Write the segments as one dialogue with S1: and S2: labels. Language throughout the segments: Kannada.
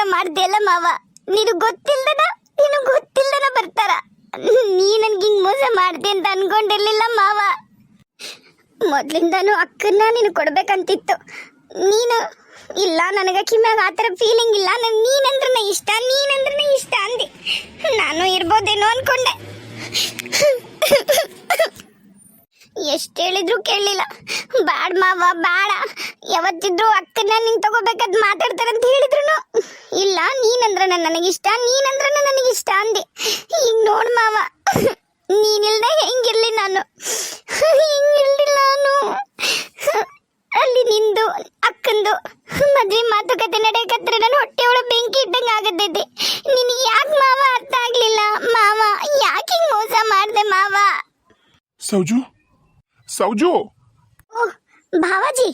S1: ಊಟ ಮಾಡ್ದೆಲ್ಲ ಮಾವ. ನೀನು ಗೊತ್ತಿಲ್ಲದ ನೀನು ಗೊತ್ತಿಲ್ಲದ ಬರ್ತಾರ. ನೀ ನನ್ಗೆ ಹಿಂಗ್ ಮೋಸ ಮಾಡ್ದೆ ಅಂತ ಅನ್ಕೊಂಡಿರ್ಲಿಲ್ಲ ಮಾವ. ಮೊದ್ಲಿಂದಾನು ಅಕ್ಕನ್ನ ನೀನು ಕೊಡ್ಬೇಕಂತಿತ್ತು. ನೀನು ಇಲ್ಲ, ನನಗೆ ಕಿಮ್ಯಾಗ ಆ ಥರ ಫೀಲಿಂಗ್ ಇಲ್ಲ. ನನ್ ನೀನಂದ್ರೆ ಇಷ್ಟ ನೀನಂದ್ರೆ ಇಷ್ಟ ಅಂದಿ. ನಾನು ಇರ್ಬೋದೇನೋ ಅನ್ಕೊಂಡೆ. ಎಷ್ಟು ಹೇಳಿದ್ರು ಕೇಳಲಿಲ್ಲ ಬ್ಯಾಡ್ ಮಾವ, ಬ್ಯಾಡ. ಯಾವತ್ತಿದ್ರು ಅಕ್ಕನ ನೀನ್ ತಗೋಬೇಕಂತ ಮಾತಾಡ್ತಾರಂತ ಹೇಳಿದ್ರು ಇಲ್ಲ ನೀನಂದ್ರ ನನಗಿಷ್ಟ ನೀನಂದ್ರ ನನಗಿಷ್ಟ ಅಂದೆ. ಈಗ ನೋಡ್ ಮಾವ. ನೀನಿಲ್ದೆ ಹೆಂಗಿರ್ಲಿ ನಾನು. ಹಿಂಗಿರ್ಲಿಲ್ಲ ನಾನು. ಅಲ್ಲಿ ನಿಂದು, ಅಕ್ಕಂದು ಮದ್ವೆ ಮಾತುಕತೆ ನಡೆಯಕತ್ರ ನನ್ನ ಹೊಟ್ಟೆ ಒಳಗೆ ಬೆಂಕಿ ಇದ್ದಂಗೆ ಆಗತೈತಿ ನಿನಗೆ ಯಾಕೆ ಮಾವ ಅರ್ಥ ಆಗ್ಲಿಲ್ಲ? ಮಾವ, ಯಾಕೆ ಮೋಸ ಮಾಡ್ದೆ ಮಾವ?
S2: ಸೌಜು ಸೌಜು!
S1: ಓ ಭಾವಾಜಿ!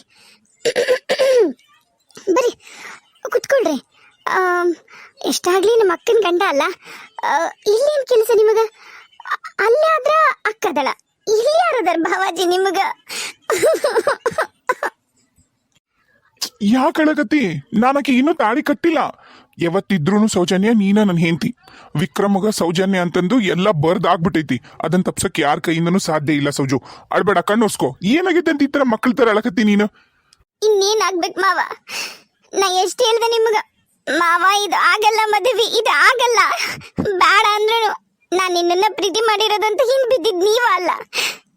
S1: ಬರಿ ಕುತ್ಕೊಳ್ರಿ. ಎಷ್ಟಾಗ್ಲಿ ನಮ್ಮ ಅಕ್ಕನ ಗಂಡ ಅಲ್ಲ? ಇಲ್ಲಿ ಇಲ್ಲೇನ್ ಕೆಲಸ ನಿಮಗ? ಅಲ್ಲೇ ಆದ್ರ ಅಕ್ಕದಳ. ಇಲ್ಲಿ ಯಾರದಾರ ಭಾವಾಜಿ ನಿಮಗ?
S2: ಯಾಕಳಗತಿ ನಾನಕ್ಕೆ ಇನ್ನೂ ತಾಳಿ ಕಟ್ಟಿಲ್ಲ. ಯಾವತ್ತಿದ್ರೂ ಸೌಜನ್ಯ ನೀನ ನನ್ನ ಹೆಂಡತಿ. ವಿಕ್ರಮಗ ಸೌಜನ್ಯ ಅಂತಂದು ಎಲ್ಲ ಬರ್ದ್ ಆಗ್ಬಿಟ್ಟೈತಿ ಅದನ್ನ ತಪ್ಸಕ್ ಯಾರ ಕೈಯಿಂದನೂ ಸಾಧ್ಯ ಇಲ್ಲ ಸೌಜು. ಅಡ್ಬೇಡ ಕಣ್ಣೋರ್ಸ್ಕೋ ಏನಾಗಿದೆ ಅಂತ ಈ ತರ ಮಕ್ಕಳ ತರ ಅಳಕತ್ತಿ ನೀನು?
S1: ಇನ್ನೇನ್ ಆಗ್ಬೇಕು ಮಾವ? ನಾ ಎಷ್ಟು ಹೇಳ್ದೆ ನಿಮ್ಗ? ಮಾವ, ಇದು ಆಗಲ್ಲ ಮದುವೆ, ಇದು ಆಗಲ್ಲ. ಬೇಡ ಅಂದ್ರೂ ನಾನು ನಿನ್ನನ್ನ ಪ್ರೀತಿ ಮಾಡಿರೋದಂತ ಹಿಂದ್ ಬಿದ್ದಿದ್ ನೀವ ಅಲ್ಲ.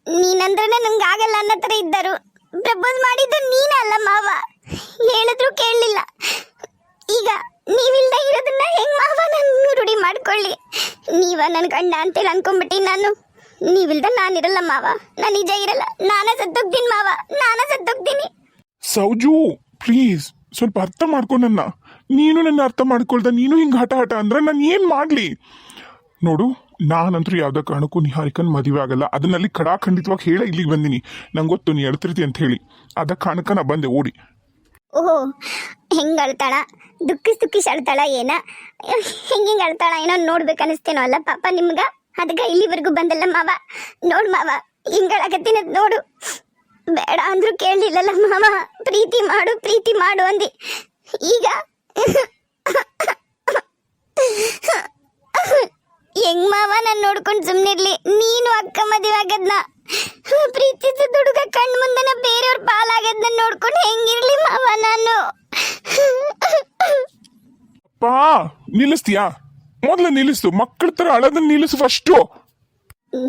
S1: ನೀನಂದ್ರೆ ನಂಗೆ ಆಗಲ್ಲ ಅನ್ನೋ ಥರ ಇದ್ದರು. ಪ್ರಪೋಸ್ ಮಾಡಿದ್ದು ನೀನ ಅಲ್ಲ ಮಾವ. ಹೇಳಿದ್ರು ಕೇಳಲಿಲ್ಲ. ಈಗ ನೀವಿಲ್ದ ಇರೋದನ್ನ ಹೆಂಗ್ ಮಾವ ನಾನು ರೂಢಿ ಮಾಡ್ಕೊಳ್ಳಿ? ನೀವ ನನ್ನ ಗಂಡ ಅಂತೇಳಿ ಅನ್ಕೊಂಡ್ಬಿಟ್ಟಿ ನಾನು. ನೀವಿಲ್ದ ನಾನಿರಲ್ಲ ಮಾವ. ನಾನು ನಿಜ ಇರಲ್ಲ. ನಾನೇ ಸತ್ತೋಗ್ತೀನಿ ಮಾವ. ನಾನೇ ಸತ್ತೋಗ್ತೀನಿ.
S2: ಸೌಜು ಪ್ಲೀಸ್ ಸ್ವಲ್ಪ ಅರ್ಥ ಮಾಡ್ಕೊ ನೀನು ನನ್ನ ಅರ್ಥ ಮಾಡ್ಕೊಳ್ದ, ನೀನು ಹಿಂಗೆ ಹಠ ಹಠ ಅಂದ್ರೆ ನಾನು ಏನು ಮಾಡಲಿ? ನೋಡು ನಾನಂತೂ ಯಾವುದೇ ಕಾರಣಕ್ಕೂ ನಿಹಾರಿಕನ್ ಮದುವೆ ಆಗಲ್ಲ. ಅದನ್ನಲ್ಲಿ ಖಡಾಖಂಡಿತವಾಗಿ ಹೇಳ ಇಲ್ಲಿಗೆ ಬಂದಿನಿ. ನಂಗೆ ಗೊತ್ತು, ನೀ ಹೇಳ್ತಿರ್ತಿ ಅಂತ ಹೇಳಿ. ಅದ ಕಾರಣಕ್ಕೆ ನಾ ಬಂದೆ, ಓಡಿ.
S1: ಓಹೋ, ಹೆಂಗ್ ಅಳ್ತಾಳ? ದುಃಖಿಸ್ ದುಃಖಿಸ್ ಅಳ್ತಾಳ ಏನ? ಹೆಂಗ್ ಹಿಂಗ್ ಅಳ್ತಾಳ ಏನೋ ನೋಡ್ಬೇಕು ಅನಿಸ್ತೇನೋ ಅಲ್ಲ ಪಾಪ ನಿಮ್ಗೆ? ಅದಕ್ಕೆ ಇಲ್ಲಿವರೆಗೂ ಬಂದಲ್ಲ ಮಾವ? ನೋಡು ಮಾವ, ಹಿಂಗ್ ಅಳಕತ್ತೀನಿ ಅದ್ ನೋಡು. ಬೇಡ ಅಂದ್ರೂ ಕೇಳಲಿಲ್ಲಲ್ಲ ಮಾವ. ಪ್ರೀತಿ ಮಾಡು ಪ್ರೀತಿ ಮಾಡು ಅಂದಿ. ಈಗ ಹೆಂಗ್ ಮಾವ? ನಾನು ನೋಡ್ಕೊಂಡು ಸುಮ್ಮನಿರ್ಲಿ ನೀನು ಅಕ್ಕ ಮದುವೆ ಆಗದ್ನ? ಪ್ರೀತಿಸಿದ ಹುಡುಗ ಕಣ್ ಮುಂದನ ಬೇರೆಯವ್ರ ಪಾಲಾಗದ್ನ ನೋಡ್ಕೊಂಡು ಹೆಂಗಿರ್ಲಿ ಮಾವ ನಾನು.
S2: ಪಾ ನಿಲ್ಲಿಸ್ತೀಯಾ? ಮೊದ್ಲು ನಿಲ್ಲಿಸ್ತು ಮಕ್ಕಳ ತರ ಅಳದನ್ನ ನಿಲ್ಲಿಸು ಫಸ್ಟು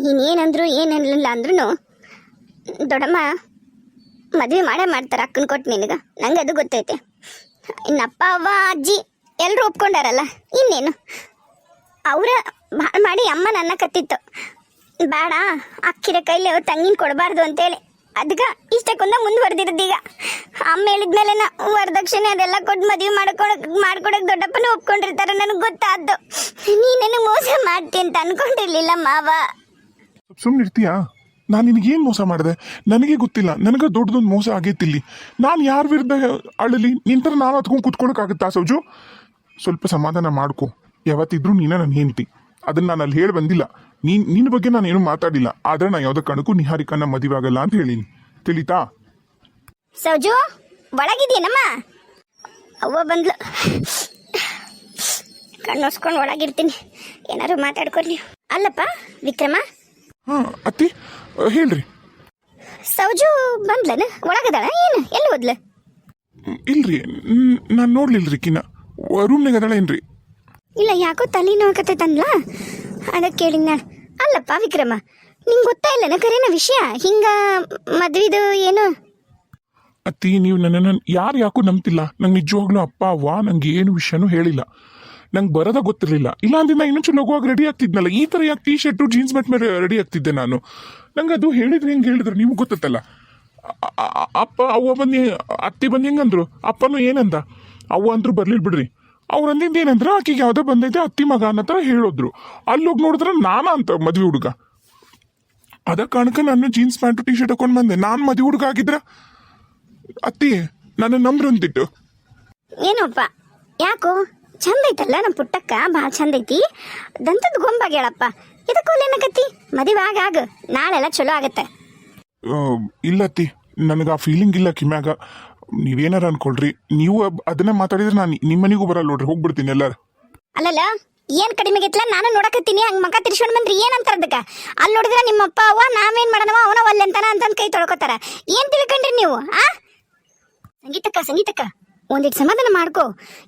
S1: ನೀನೇನಂದ್ರು ಏನಲ್ಲ ಅಂದ್ರೂ ದೊಡಮ್ಮ ಮದುವೆ ಮಾಡೇ ಮಾಡ್ತಾರೆ ಅಕ್ಕನ ಕೊಟ್ಟು ನಿನಗ ನಂಗೆ ಅದು ಗೊತ್ತೈತೆ. ಇನ್ನಪ್ಪ ಅಪ್ಪ ಅವ್ವ ಅಜ್ಜಿ ಎಲ್ಲರೂ ಒಪ್ಕೊಂಡಾರಲ್ಲ ಇನ್ನೇನು? ಅವರ ಮಾಡಿ ಅಮ್ಮ ನನ್ನ ಕತ್ತಿತ್ತು. ಬೇಡ, ಅಕ್ಕಿರ ಕೈಲಿ ಅವ್ರ ತಂಗಿನ ಕೊಡಬಾರ್ದು ಅಂತೇಳಿ. ಅದಕ್ಕೆ ಇಷ್ಟಕ್ಕೊಂದ ಈಗ. ಅಮ್ಮ ಹೇಳಿದ್ಮೇಲೆ ನಾ ವರದಕ್ಷಿಣೆ ಅದೆಲ್ಲ ಕೊಟ್ಟು ಮದುವೆ ಮಾಡ್ಕೊಳಕ್, ಮಾಡ್ಕೊಡಕ್ ದೊಡ್ಡಪ್ಪನ ಒಪ್ಕೊಂಡಿರ್ತಾರೆ, ನನಗೆ ಗೊತ್ತಾದ್ದು. ನೀನೇನು ಮೋಸ ಮಾಡ್ತಿ ಅಂತ ಅನ್ಕೊಂಡಿರ್ಲಿಲ್ಲ ಮಾವ.
S2: ಸುಮ್ಮನೆ ಇರ್ತೀಯಾ? ನಾನು ನಿನಗೇನು ಮೋಸ ಮಾಡಿದೆ? ನನಗೆ ಗೊತ್ತಿಲ್ಲ, ನನಗೆ ದೊಡ್ಡದೊಂದು ಮೋಸ ಆಗೈತಿ ಇಲ್ಲಿ ನಾನು ಯಾರ ವಿರುದ್ಧ ಅಳಲಿ? ನಿಂತರ ನಾನು ಹತ್ಕೊಂಡು ಕುತ್ಕೊಳಕ್ಕಾಗುತ್ತಾ ಸೌಜು? ಸ್ವಲ್ಪ ಸಮಾಧಾನ ಮಾಡ್ಕೊ. ಯಾವತ್ತಿದ್ರೂ ನೀನ ನನ್ನ ಹೆಂಡತಿ. ಅದನ್ನ ನಾನು ಅಲ್ಲಿ ಹೇಳಿ ಬಂದಿಲ್ಲ. ನೀನ್ ನಿನ್ನ ಬಗ್ಗೆ ನಾನು ಏನು ಮಾತಾಡಿಲ್ಲ. ಆದ್ರೆ ನಾ ಯಾವುದೇ ಕಣಕ್ಕೂ ನಿಹಾರಿಕನ್ನ ಮದುವೆ ಆಗಲ್ಲ ಅಂತ ಹೇಳಿನಿ. ತಿಳಿತಾ?
S1: ಸೌಜು ಒಳಗಿದ್ದೀನಮ್ಮ? ಅವ್ವ ಬಂದ್ಲು. ಕಣ್ಣೋಸ್ಕೊಂಡು ಒಳಗಿರ್ತೀನಿ. ಏನಾರು ಮಾತಾಡ್ಕೊಡ್ಲಿ. ಅಲ್ಲಪ್ಪ ವಿಕ್ರಮ?
S2: ಹಾ ಅತ್ತಿ ಅ, ಹೇಳ್ರಿ.
S1: ಸೌಜು ಬಂದ್ಲನ? ಒಳಗದಾಳ? ಏನು? ಎಲ್ಲಿ ಹೋದ್ಲ?
S2: ಮ್, ಇಲ್ರಿ. ನಾನು ನೋಡ್ಲಿಲ್ರಿ ಕಿನ್ನ. ರೂಮ್ನಾಗ ಅದಳ ಏನ್ರಿ?
S1: ಇಲ್ಲ, ಯಾಕೋ ತಲೆ ನೋಕತ್ತೈತಂದ್ಲ ಅದಕ್ಕೆ ಕೇಳಿದ್ ನಾನು. ಅಲ್ಲಪ್ಪ, ವಿಕ್ರಮ, ನಿಂಗೆ ಗೊತ್ತಾ ಇಲ್ಲನ ಕರೆನ ವಿಷಯ? ಹಿಂಗ ಮದ್ವಿದು ಏನು?
S2: ಅತ್ತಿ, ನೀವು ನನ್ನನ್ನು ಯಾರು ಯಾಕೂ ನಂಬ್ತಿಲ್ಲ. ನಂಗೆ ನಿಜವಾಗ್ಲೂ ಅಪ್ಪ, ಅವ್ವ, ನಂಗೆ ಏನು ವಿಷಯನೂ ಹೇಳಿಲ್ಲ. ನಂಗೆ ಬರೋದ ಗೊತ್ತಿರಲಿಲ್ಲ. ಇಲ್ಲ ಅಂದ್ರೆ ನಾ ಇನ್ನೊಂಚು ನಗುವಾಗ ರೆಡಿ ಆಗ್ತಿದ್ನಲ್ಲ. ಈ ಥರ ಯಾಕೆ ಟೀ ಶರ್ಟು ಜೀನ್ಸ್ ಮ್ಯಾಟ್ ಮೇಲೆ ರೆಡಿ ಆಗ್ತಿದ್ದೆ ನಾನು? ನಂಗೆ ಅದು ಹೇಳಿದ್ರೆ ಹೆಂಗೆ ಹೇಳಿದ್ರು ನಿಮ್ಗೆ ಗೊತ್ತತ್ತಲ್ಲ? ಅಪ್ಪ, ಅವ್ವ ಬಂದು ಅತ್ತಿ ಬಂದು ಹೆಂಗಂದ್ರು? ಅಪ್ಪನೂ ಏನಂದ? ಅವ್ವ ಅಂದ್ರು ಬರ್ಲಿಲ್ಲ ಬಿಡ್ರಿ. ಅವ್ರು ಅಂದಿದ್ದು ಏನಂದ್ರೆ ಆಕೆಗೆ ಯಾವುದೋ ಬಂದೈತೆ ಅತ್ತಿ ಮಗ ಅನ್ನ ಥರ ಹೇಳಿದ್ರು. ಅಲ್ಲೋಗಿ ನೋಡಿದ್ರೆ ನಾನ ಅಂತ ಮದ್ವೆ ಹುಡುಗ. ಅದ ಕಾರಣಕ್ಕೆ ನಾನು ಜೀನ್ಸ್ ಪ್ಯಾಂಟು ಟಿ ಶರ್ಟ್ ಹಾಕೊಂಡು ಬಂದೆ. ನಾನು ಮದುವೆ ಹುಡುಗ ಆಗಿದ್ರ ಅತ್ತಿ ನನ್ನ ನಂಬ್ರು ಅಂತಿಟ್ಟು
S1: ಏನಪ್ಪ ಯಾಕೋ? ಚಂದ ಐತಲ್ಲ ನಮ್ಮ ಪುಟ್ಟಕ್ಕ? ಭಾಳ ಚಂದ ಐತಿ. ದಂತದ ಗೊಂಬಾಗ್ಯಾಳಪ್ಪ ಇದಕ್ಕೋಲೇನಕತ್ತಿ ಮದುವೆ ಆಗ ಆಗ. ನಾಳೆಲ್ಲ ಚಲೋ ಆಗತ್ತೆ.
S2: ಇಲ್ಲ ಅತ್ತಿ. ನನಗೆ ಆ ಫೀಲಿಂಗ್ ಇಲ್ಲ ಕಿಮ್ಯಾಗ ನೀವೇನಾರ ಅನ್ಕೊಳ್ರಿ. ನೀವು ಅಬ್- ಅದನ್ನೇ ಮಾತಾಡಿದ್ರೆ ನಾನು ನಿಮ್ಮ ಮನೆಗೂ ಬರಲ್ಲ ನೋಡ್ರಿ, ಹೋಗ್ಬಿಡ್ತೀನಿ ಎಲ್ಲಾರು.
S1: ಅಲ್ಲಲ್ಲ, ಏನ್ ಕಡಿಮೆ ಆಗೈತ್ಲ ನಾನು ನೋಡಕತ್ತೀನಿ, ಹಂಗ ಮಕ ತಿರ್ಸ್ಕೊಂಡ್ ಬಂದ್ರಿ, ಏನಂತಾರ ಅದಕ್ಕ? ಅಲ್ಲಿ ನೋಡಿದ್ರ ನಿಮ್ಮ ಅಪ್ಪ ಅವ್ವ, ನಾವೇನ್ ಮಾಡನವ ಅವನ ಒಲ್ಲೆಂತಾನ ಅಂತಂದ್ ಕೈ ತೊಳ್ಕೊತಾರ. ಏನ್ ತಿಳ್ಕೊಂಡ್ರಿ ನೀವು, ಆ? ಸಂಗೀತಕ್ಕ ಸಂಗೀತಕ್ಕ ಒಂದಿಟ್ಟು ಸಮಾಧಾನ ಮಾಡ್ಕೋ.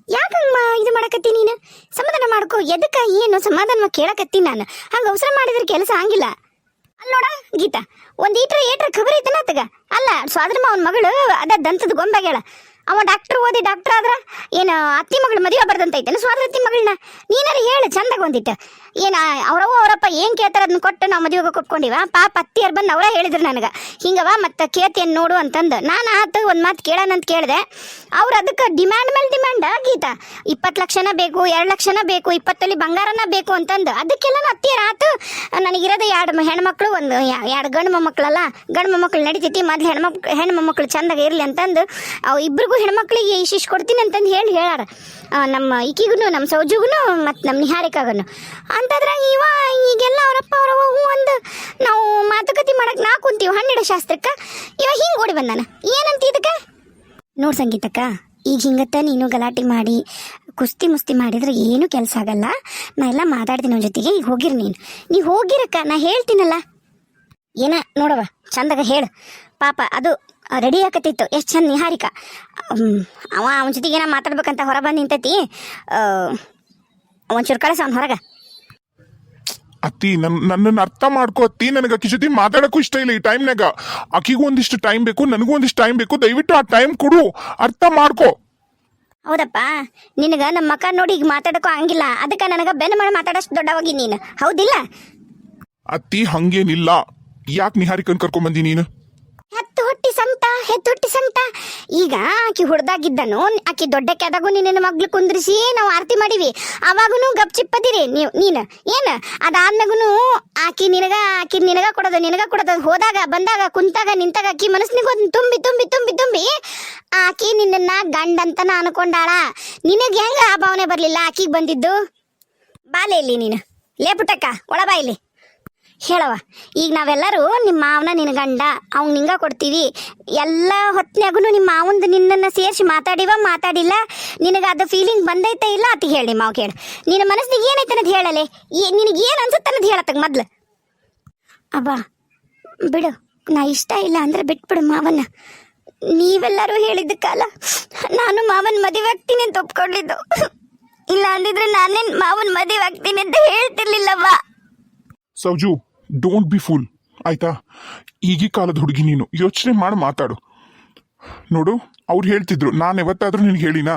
S1: ಯಾಕೆ ಇದು ಮಾಡಕತ್ತಿ ನೀನು? ಸಮಾಧಾನ ಮಾಡ್ಕೋ. ಎದಕ್ಕ, ಏನು ಸಮಾಧಾನ ಕೇಳಕತ್ತೀನಿ ನಾನು? ಹಂಗ ಅವಸರ ಮಾಡಿದ್ರೆ ಕೆಲಸ ಆಗಿಲ್ಲ ಅಲ್ಲ ನೋಡ, ಗೀತಾ, ಒಂದ್ ಈಟ್ರ ಏಟ್ರ ಖಬರ್ ಐತನ ಆತಗ? ಅಲ್ಲ ಸ್ವಾದ್ರಮ್ಮ ಅವನ ಮಗಳು ಅದ ದಂತದ ಗೊಂಬೆಗಳ ಅವ ಡಾಕ್ಟರ್ ಓದಿ ಡಾಕ್ಟರ್ ಆದ್ರ, ಏನ ಅತ್ತಿ ಮಗಳು ಮದುವೆ ಬರ್ದಂತೈತೇನ? ಸ್ವಾದ್ರ ಅತ್ತಿ ಮಗಳನ್ನ ನೀನಾರ ಹೇಳು, ಚಂದಾಗ ಒಂದಿಟ್ಟು. ಏನ ಅವ್ರವ್ವ ಅವರಪ್ಪ ಏನ್ ಕೇಳ್ತಾರೆ ಅದನ್ನ ಕೊಟ್ಟು ನಾವು ಮದುವೆಗೆ ಕೊಟ್ಕೊಂಡಿವ ಪಾಪ ಅತ್ತಿಯರ್ ಬಂದು ಅವರೇ ಹೇಳಿದ್ರು ನನಗೆ. ಹಿಂಗವ ಮತ್ತ ಕೇತಿಯನ್ ನೋಡು ಅಂತಂದು. ನಾನು ಆತ ಒಂದ್ ಮಾತು ಕೇಳೋಣ ಅಂತ ಕೇಳಿದೆ. ಅವ್ರು ಅದಕ್ಕೆ ಡಿಮ್ಯಾಂಡ್ ಮೇಲೆ ಡಿಮ್ಯಾಂಡ್ ಗೀತಾ? ಇಪ್ಪತ್ತು ಲಕ್ಷನ ಬೇಕು, ಎರಡು ಲಕ್ಷನ ಬೇಕು, ಇಪ್ಪತ್ತಲ್ಲಿ ಬಂಗಾರನ ಬೇಕು ಅಂತಂದು. ಅದಕ್ಕೆಲ್ಲ ಅತ್ತಿಯರ ಆತು. ನನಗಿರೋದು ಎರಡು ಹೆಣ್ಮಕ್ಳು ಒಂದು ಎರಡು ಗಂಡು ಮೊಮ್ಮಕ್ಳಲ್ಲ? ಗಂಡು ಮೊಮ್ಮಕ್ಳು ನಡಿತೈತಿ ಮೊದ್ಲು ಹೆಣ್ಮಕ್ಳು ಹೆಣ್ಣು ಚಂದಾಗ ಇರಲಿ ಅಂತಂದು ಅವು ಇಬ್ಬರಿಗೂ ಹೆಣ್ಮಕ್ಳಿಗೆ ಇಶಿಶ್ ಕೊಡ್ತೀನಿ ಅಂತಂದು ಹೇಳಿ ಹೇಳಾರ. ನಮ್ಮ ಈಕಿಗೂ ನಮ್ಮ ಸೌಜುಗೂ ಮತ್ತು ನಮ್ಮ ನಿಹಾರಿಕಾಗನು. ಅಂತದ್ರಾಗ ಇವ, ಈಗೆಲ್ಲ ಅವರಪ್ಪ ಅವರವ ಒಂದು ನಾವು ಮಾತುಕತೆ ಮಾಡಕ್ ನಾ ಕುಂತೀವಿ ಹಣ್ಣಿಡೋ ಶಾಸ್ತ್ರಕ್ಕೆ. ಇವ ಹಿಂಗೆ ಓಡಿ ಬಂದಾನ. ಏನಂತ ಇದಕ್ಕೆ? ನೋಡಿ ಸಂಗೀತಕ್ಕ, ಈಗ ಹಿಂಗತ್ತ ನೀನು ಗಲಾಟೆ ಮಾಡಿ, ಕುಸ್ತಿ ಮುಸ್ತಿ ಮಾಡಿದ್ರೆ ಏನೂ ಕೆಲಸ ಆಗಲ್ಲ. ನಾ ಎಲ್ಲ ಮಾತಾಡ್ತೀನಿ ಅವನ ಜೊತೆಗೆ, ಈಗ ಹೋಗಿರಿ ನೀನು. ನೀ ಹೋಗಿರಕ್ಕ, ನಾ ಹೇಳ್ತೀನಲ್ಲ. ಏನ ನೋಡವ ಚಂದಾಗ ಹೇಳು. ಪಾಪ, ಅದು ರೆಡಿ ಆಕತಿತ್ತು ಎಷ್ಟು ಚಂದ ನಿಹಾರಿಕ. ಅವ, ಅವನ ಜೊತೆಗೆ ಏನ ಮಾತಾಡ್ಬೇಕಂತ ಹೊರ ಬಂದು ನಿಂತೈತಿ ಒಂಚೂರು ಕಳಿಸ ಅವ್ನ ಹೊರಗೆ.
S2: ಅತ್ತಿ ನನ್ ನನ್ನನ್ನು ಅರ್ಥ ಮಾಡ್ಕೋ ಅತ್ತಿ ನನಗೆ ಅಕ್ಕಿ ಜೊತೆ ಮಾತಾಡಕ್ಕೂ ಇಷ್ಟ ಇಲ್ಲ ಈ ಟೈಮ್ನಾಗ ಅಕ್ಕಿಗೂ ಒಂದಿಷ್ಟು ಟೈಮ್ ಬೇಕು ನನಗೂ ಒಂದಿಷ್ಟು ಟೈಮ್ ಬೇಕು ದಯವಿಟ್ಟು ಆ ಟೈಮ್ ಕೊಡು. ಅರ್ಥ ಮಾಡ್ಕೋ.
S1: ಹೌದಪ್ಪ ನಿನಗ ನಮ್ಮ ಮಕ್ಕ ನೋಡಿ ಈಗ ಮಾತಾಡಕ್ಕೂ ಹಂಗಿಲ್ಲ. ಅದಕ್ಕೆ ನನಗೆ ಬೆನ್ನ ಮಾಡಿ ಮಾತಾಡೋಷ್ಟು ದೊಡ್ಡವಾಗಿ ನೀನು. ಹೌದಿಲ್ಲ?
S2: ಅತ್ತಿ ಹಂಗೇನಿಲ್ಲ. ಯಾಕೆ ನಿಹಾರಿಕನ್ ಕರ್ಕೊಂಡ್ ಬಂದಿ ನೀನು?
S1: ಹೆತ್ತು ಹುಟ್ಟಿ ಸಂಟ ಹೆತ್ತು ಹುಟ್ಟಿ ಸಂಟ ಈಗ ಆಕಿ ಹುಡ್ದಾಗಿದ್ದನು, ಆಕಿ ದೊಡ್ಡ ಆದಾಗೂ ನಿನ್ನ ಮಗ್ಳು ಕುಂದ್ರಿಸಿ ನಾವು ಆರತಿ ಮಾಡಿವಿ. ಅವಾಗೂ ಗಪ್ ಚಿಪ್ಪದಿರಿ ನೀವು, ನೀನು. ಏನು? ಅದಾದ್ಮೇಗೂ ಆಕಿ ನಿನಗ ಆಕಿ ನಿನಗ ಕೊಡೋದು ನಿನಗ ಕೊಡೋದು. ಹೋದಾಗ, ಬಂದಾಗ, ಕುಂತಾಗ, ನಿಂತಾಗ ಆಕಿ ಮನಸ್ಸಿನಿಗೆ ತುಂಬಿ ತುಂಬಿ ತುಂಬಿ ತುಂಬಿ ಆಕಿ ನಿನ್ನ ಗಂಡ ಅಂತನ ಅನ್ಕೊಂಡಾಳ. ನಿನಗೆ ಹೆಂಗ ಆ ಭಾವನೆ ಬರಲಿಲ್ಲ ಆಕಿಗೆ ಬಂದಿದ್ದು? ಬಾಲೆ ಇಲ್ಲಿ ನೀನು. ಲೇ ಪುಟ್ಟಕ್ಕ ಒಳ ಬಾ ಇಲ್ಲಿ. ಹೇಳವ ಈಗ ನಾವೆಲ್ಲರೂ ನಿಮ್ಮ ಮಾವನ ನಿನ್ನ ಗಂಡ, ಅವ್ನ ನಿಂಗ ಕೊಡ್ತೀವಿ. ಎಲ್ಲ ಹೊತ್ನ್ಯಾಗೂ ನಿಮ್ಮ ಮಾವಂದು ನಿನ್ನನ್ನು ಸೇರಿಸಿ ಮಾತಾಡಿವ, ಮಾತಾಡಿಲ್ಲ. ನಿನಗೆ ಅದು ಫೀಲಿಂಗ್ ಬಂದೈತೆ ಇಲ್ಲ ಅತಿ ಹೇಳಿ ಮಾವು ಕೇಳು. ನಿನ್ನ ಮನಸ್ಸಿಗೆ ಏನೈತೆ ಅನ್ನೋದು ಹೇಳಲೆ? ನಿನಗೆ ಏನು ಅನ್ಸುತ್ತೆ ಅನ್ನೋದು ಹೇಳತ್ತ ಮೊದ್ಲು. ಅಬ್ಬಾ, ಬಿಡು. ನಾ ಇಷ್ಟ ಇಲ್ಲ ಅಂದ್ರೆ ಬಿಟ್ಬಿಡು ಮಾವನ್ನ. ನೀವೆಲ್ಲರೂ ಹೇಳಿದ್ದ ಕಾಲ ನಾನು ಮಾವನ್ ಮದುವೆ ಆಗ್ತೀನಿ ಅಂತ ಒಪ್ಕೊಂಡಿದ್ದು. ಇಲ್ಲ ಅಂದಿದ್ರೆ ನಾನೇನ್ ಮಾವನ್ ಮದುವೆ ಆಗ್ತೀನಿ ಅಂತ ಹೇಳ್ತಿರ್ಲಿಲ್ಲವ್ವ.
S2: ಸೌಜು ಡೋಂಟ್ ಬಿ ಫುಲ್ ಆಯ್ತಾ? ಈಗಿ ಕಾಲದ ಹುಡುಗಿ ನೀನು. ಯೋಚನೆ ಮಾಡಿ ಮಾತಾಡು. ನೋಡು, ಅವ್ರು ಹೇಳ್ತಿದ್ರು, ನಾನು ಯಾವತ್ತಾದ್ರೂ ನಿನ್ಗೆ ಹೇಳಿನ?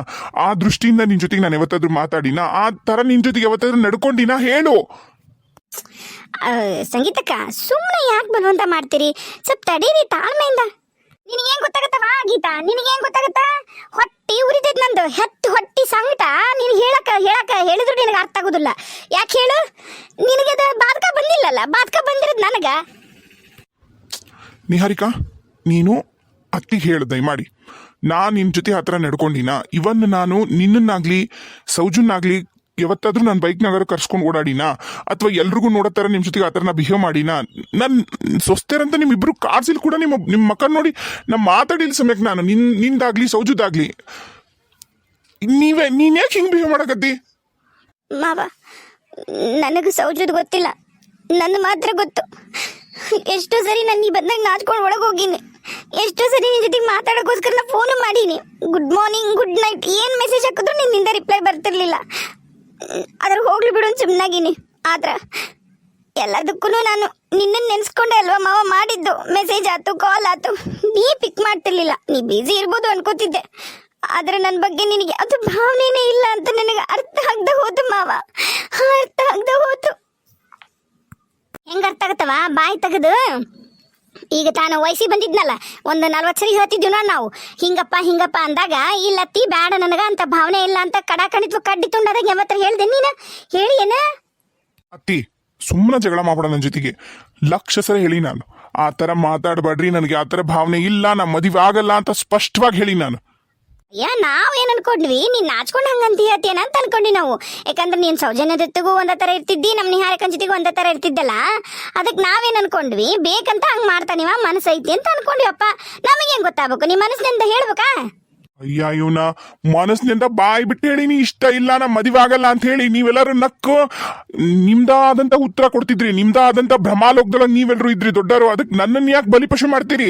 S2: ಆ ದೃಷ್ಟಿಯಿಂದ ನಿನ್ನ ಜೊತೆಗೆ ನಾನು ಯಾವತ್ತಾದ್ರೂ ಮಾತಾಡಿನ? ಆ ತರ ನಿನ್ನ ಜೊತೆಗೆ ಯಾವತ್ತಾದ್ರೂ ನಡ್ಕೊಂಡಿನ? ಹೇಳು.
S1: ಸಂಗೀತಕ್ಕ ಸುಮ್ಮನೆ ಯಾಕೆ ಬಲವಂತ ಮಾಡ್ತೀರಿ? ಸ್ವಲ್ಪ ತಡೀರಿ ತಾಳ್ಮೆಯಿಂದ. ನಿನಗೇನ್ ಗೊತ್ತಾಗತ್ತವಾ, ಗೀತಾ? ನಿನಗೇನ್ ಗೊತ್ತಾಗತ್ತ? ಹೊಟ್ಟಿ ಉರಿತೈತೆ ನಂದು. ಹೆತ್ತು ಹೊಟ್ಟಿ ಸಂಕಟ ನೀನು ಹೇಳಕ ಹೇಳಕ ಹೇಳಿದ್ರು ನಿನಗೆ ಅರ್ಥ ಆಗೋದಿಲ್ಲ. ಯಾಕೆ ಹೇಳು? ನಿನಗೆ ಅದು ಬಾಧಕ ಬಂದಿಲ್ಲಲ್ಲ? ಬಾಧಕ ಬಂದಿರೋದು ನನಗ?
S2: ನಿಹಾರಿಕಾ, ನೀನು ಅತ್ತಿಗೆ ಹೇಳು, ದಯಮಾಡಿ. ನಾನು ನಿನ್ನ ಜೊತೆ ಹತ್ರ ನಡ್ಕೊಂಡಿನ. ಇವನ್ ನಾನು ನಿನ್ನನ್ನಾಗ್ಲಿ ಸೌಜನ್ನಾಗ್ಲಿ ಯಾವತ್ತಾದ್ರೂ ನನ್ನ ಬೈಕ್ನಾಗಾರು ಕರ್ಸ್ಕೊಂಡು ಓಡಾಡಿನ. ಅಥವಾ ಎಲ್ರಿಗೂ ನೋಡೋ ಥರ ನಿಮ್ಮ ಜೊತೆಗೆ ಆ ಥರ ನಾ ಬಿಹೇವ್ ಮಾಡಿನ. ನನ್ನ ಸೊಸ್ತೇರಂತ ನಿಮ್ಮಿಬ್ರು ಕಾರ್ಸಿಲ್ ಕೂಡ ನಿಮ್ಮ ನಿಮ್ಮ ಮಕ್ಕ ನೋಡಿ ನಾ ಮಾತಾಡಿಲ್ಲ ಸಮಯಕ್ಕೆ ನಾನು. ನಿನ್, ನಿಂದಾಗ್ಲಿ, ಸೌಜುದಾಗ್ಲಿ. ನೀವೇ, ನೀನ್ ಯಾಕೆ ಹಿಂಗೆ ಬಿಹೇವ್ ಮಾಡಕತ್ತಿ?
S1: ಮಾವ, ನನಗೆ ಸೌಜದ್ ಗೊತ್ತಿಲ್ಲ. ನನ್ನ ಮಾತ್ರ ಗೊತ್ತು. ಎಷ್ಟೋ ಸರಿ ನಾನು ನೀ ಬಂದಾಗ ನಾಚ್ಕೊಂಡು ಒಳಗೆ ಹೋಗಿನಿ ಎಷ್ಟೋ ಸರಿ ನಿನ್ನ ಜೊತೆಗೆ ಮಾತಾಡೋಕ್ಕೋಸ್ಕರ ನಾ ಫೋನು ಮಾಡೀನಿ. ಗುಡ್ ಮಾರ್ನಿಂಗ್ ಗುಡ್ ನೈಟ್ ಏನು ಮೆಸೇಜ್ ಹಾಕಿದ್ರು ನಿನ್ನಿಂದ ರಿಪ್ಲೈ ಬರ್ತಿರ್ಲಿಲ್ಲ. ಅದ್ರ ಹೋಗ್ಲಿ ಬಿಡು ಸುಮ್ಮನಾಗಿನಿ ಆದ್ರ ಎಲ್ಲದಕ್ಕೂ ನಾನು ನಿನ್ನನ್ನು ನೆನೆಸ್ಕೊಂಡೆ ಅಲ್ವಾ ಮಾವ ಮಾಡಿದ್ದು? ಮೆಸೇಜ್ ಆಯ್ತು ಕಾಲ್ ಆಯ್ತು ನೀ ಪಿಕ್ ಮಾಡ್ತಿರ್ಲಿಲ್ಲ. ನೀ ಬ್ಯುಸಿ ಇರ್ಬೋದು ಅನ್ಕೋತಿದ್ದೆ. ಆದ್ರೆ ನನ್ನ ಬಗ್ಗೆ ನಿನಗೆ ಅದು ಭಾವನೆನೇ ಇಲ್ಲ ಅಂತ ನನಗೆ ಅರ್ಥ ಆಗದೆ ಹೋತು ಮಾವ. ಅರ್ಥ ಆಗದೆ ಹೋತು. ಹೆಂಗ ಅರ್ಥ ಆಗತ್ತವ? ಬಾಯಿ ತೆಗೆದು. ಈಗ ತಾನು ವಯಸ್ಸಿ ಬಂದಿದ್ನಲ್ಲ, ಒಂದು ನಲ್ವತ್ತು ಸರಿ ಹೇಳ್ತಿದ್ವಿ ನೋಡ್ ನಾವು. ಹಿಂಗಪ್ಪ ಹಿಂಗಪ್ಪ ಅಂದಾಗ ಇಲ್ಲತ್ತಿ ಬೇಡ ನನಗ ಅಂತ ಭಾವನೆ ಇಲ್ಲ ಅಂತ ಕಡ ಕಣಿತ್ವ ಕಡ್ಡಿ ತುಂಡಾದಾಗ ಯಾವತ್ತರ ಹೇಳ್ದೆ ನೀನು. ಹೇಳಿ ಏನ?
S2: ಅತ್ತಿ ಸುಮ್ಮನೆ ಜಗಳ ಮಾಡ್ಬೇಡ ನನ್ನ ಜೊತೆಗೆ. ಲಕ್ಷ ಸರಿ ಹೇಳಿ ನಾನು. ಆ ಥರ ಮಾತಾಡಬೇಡ್ರಿ, ನನಗೆ ಆ ಥರ ಭಾವನೆ ಇಲ್ಲ ನಾ ಮದುವೆ ಆಗಲ್ಲ ಅಂತ ಸ್ಪಷ್ಟವಾಗಿ ಹೇಳಿ ನಾನು.
S1: ಅಯ್ಯ ನಾವ್ ಏನ್ ಅನ್ಕೊಂಡ್ವಿ ನೀನ್ ನಾಚ್ಕೊಂಡ್ ಹೇಳ್ತೀಯನ ಅಂತ ಅನ್ಕೊಂಡ್ವಿ ನಾವು. ಯಾಕಂದ್ರೆ ನೀನ್ ಸೌಜನ್ಯ ಜೊತೆಗೂ ಒಂದ ತರ ಇರ್ತಿದ್ದಿ, ನಮ್ ನಿಹಾರ ಕಂಚಿತಿಗೂ ಒಂದ ತರ ಇರ್ತಿದ್ದಲ್ಲ? ಅದಕ್ ನಾವೇನ್ ಅನ್ಕೊಂಡ್ವಿ? ಬೇಕಂತ ಹಂಗ್ ಮಾಡ್ತಾನಿವ ಐತಿ ಅಂತ ನಮಗೆ ನಮಗೇನ್ ಗೊತ್ತಾಗ್ಬೇಕು? ನೀ ಮನಸ್ಸಿನಿಂದ ಹೇಳ್ಬೇಕಾ?
S2: ಅಯ್ಯ, ಇವನ ಮನಸ್ಸಿನಿಂದ ಬಾಯಿ ಬಿಟ್ಟು ಹೇಳಿನಿ ಇಷ್ಟ ಇಲ್ಲ, ನಾ ಮದುವೆ ಆಗಲ್ಲ ಅಂತ ಹೇಳಿ ನೀವೆಲ್ಲರೂ ನಕ್ಕು. ನಿಮ್ದಾದಂತ ಉತ್ತರ ಕೊಡ್ತಿದ್ರಿ, ನಿಮ್ದಾದಂತ ಭ್ರಮಾಲೋಕದೊಳಗೆ ನೀವೆಲ್ಲರೂ ಇದ್ರಿ ದೊಡ್ಡರು ಅದಕ್ಕೆ ನನ್ನನ್ನು ಯಾಕೆ ಬಲಿಪಶು ಮಾಡ್ತೀರಿ?